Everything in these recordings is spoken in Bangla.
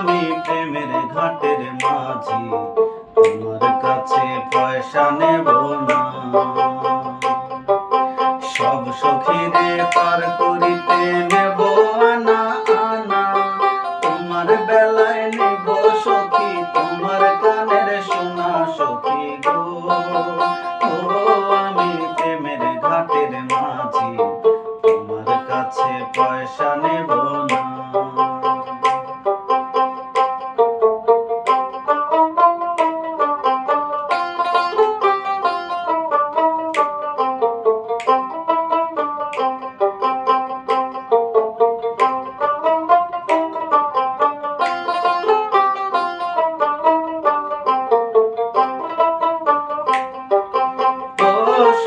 আমি প্রেমের ঘাটের মাঝি। তোমার কাছে পয়সা নেব না। সব পার করিতে নেব না তোমার বেলায় নেব সখী, তোমার কানের সোনা সখী গো। আমি প্রেমের ঘাটের মাঝি। তোমার কাছে পয়সা নেব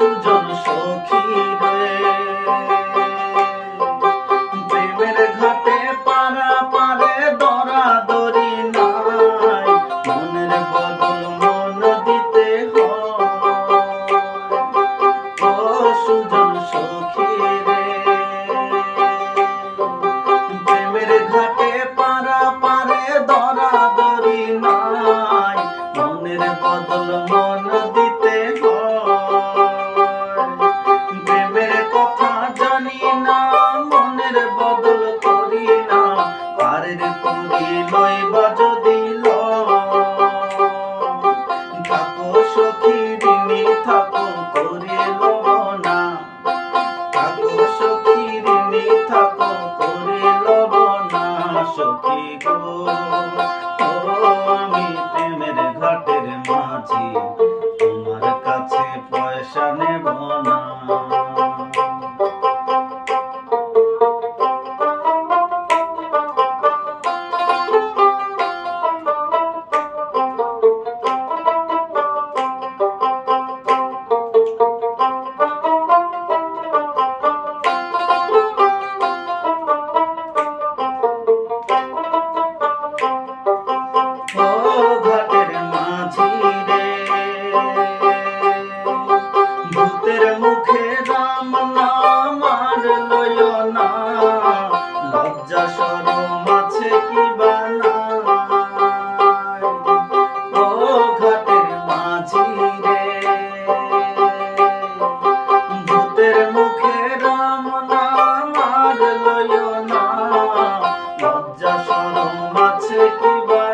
সুজন সখী রে। প্রেমের ঘাটে পারা পারে দরা দরি নাই। মনের বদল মন দিতে ও সুজন সখী রে। প্রেমের ঘাটে পারা পারে দরা দরি নাই। মনের বদল মন কালের পঙ্কি লইব যদি থাকো সখী ঋণী থাকো করে লব না। থাকো সখী ঋণী থাকো করে লব সখী গো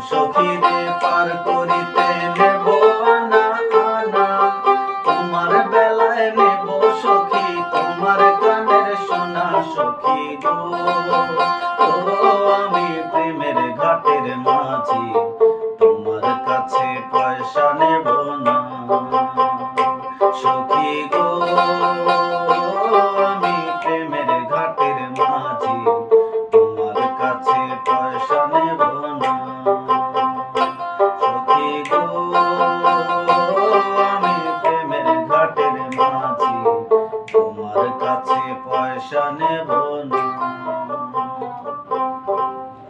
সখী রে পার করি